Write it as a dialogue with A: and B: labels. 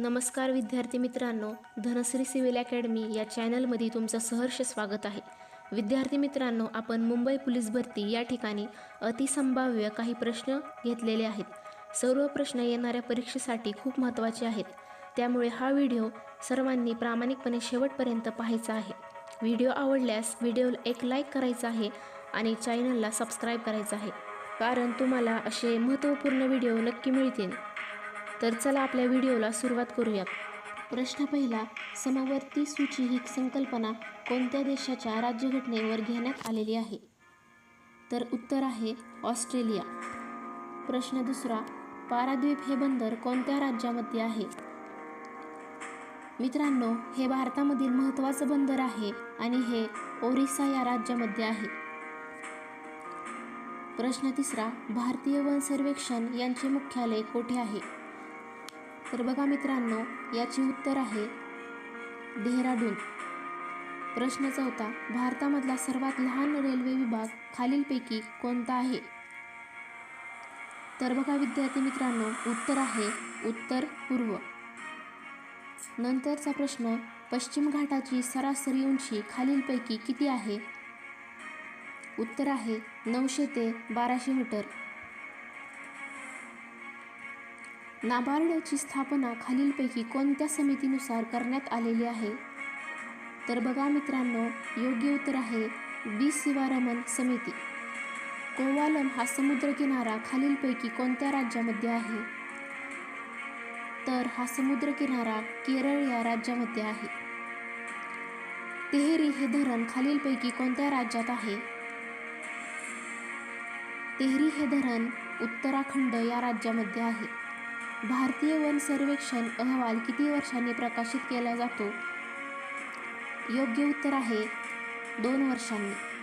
A: नमस्कार विद्यार्थी मित्रांनो धनश्री सिव्हिल अकॅडमी या चॅनलमध्ये तुमचं सहर्ष स्वागत आहे. विद्यार्थी मित्रांनो आपण मुंबई पोलीस भरती या ठिकाणी अतिसंभाव्य काही प्रश्न घेतलेले आहेत. सर्व प्रश्न येणाऱ्या परीक्षेसाठी खूप महत्त्वाचे आहेत. त्यामुळे हा व्हिडिओ सर्वांनी प्रामाणिकपणे शेवटपर्यंत पाहायचा आहे. व्हिडिओ आवडल्यास व्हिडिओला एक लाईक करायचा आहे आणि चॅनलला सबस्क्राईब करायचं आहे. कारण तुम्हाला असे महत्त्वपूर्ण व्हिडिओ नक्की मिळतील. तर चला आपल्या व्हिडिओला सुरुवात करूयात. प्रश्न पहिला समवर्ती सूची ही संकल्पना कोणत्या देशाच्या राज्यघटनेवर घेण्यात आलेली आहे? तर उत्तर आहे ऑस्ट्रेलिया. प्रश्न दुसरा पाराद्वीप हे बंदर कोणत्या राज्यामध्ये आहे? मित्रांनो हे भारतामधील महत्त्वाचं बंदर आहे आणि हे ओरिसा या राज्यामध्ये आहे. प्रश्न तिसरा भारतीय वन सर्वेक्षण यांचे मुख्यालय कोठे आहे? तर बघा मित्रांनो याची उत्तर आहे डेहराडून. प्रश्न चौथा भारतामधला सर्वात लहान रेल्वे विभाग खालीलपैकी कोणता आहे? तर बघा विद्यार्थी मित्रांनो उत्तर आहे उत्तर पूर्व. नंतरचा प्रश्न पश्चिम घाटाची सरासरी उंची खालीलपैकी किती आहे? उत्तर आहे नऊशे ते बाराशे मीटर. नाबार्डची स्थापना खालीलपैकी कोणत्या समितीनुसार करण्यात आलेली आहे? तर बघा मित्रांनो योग्य उत्तर आहे बी. शिवारमन समिती. कोवालम हा समुद्रकिनारा खालीलपैकी कोणत्या राज्यामध्ये आहे? तर हा समुद्रकिनारा केरळ या राज्यामध्ये आहे. तेहरी हे धरण खालीलपैकी कोणत्या राज्यात आहे? तेहरी हे धरण उत्तराखंड या राज्यामध्ये आहे. भारतीय वन सर्वेक्षण अहवाल किती वर्षांनी प्रकाशित केला जातो? योग्य उत्तर आहे दोन वर्षांनी.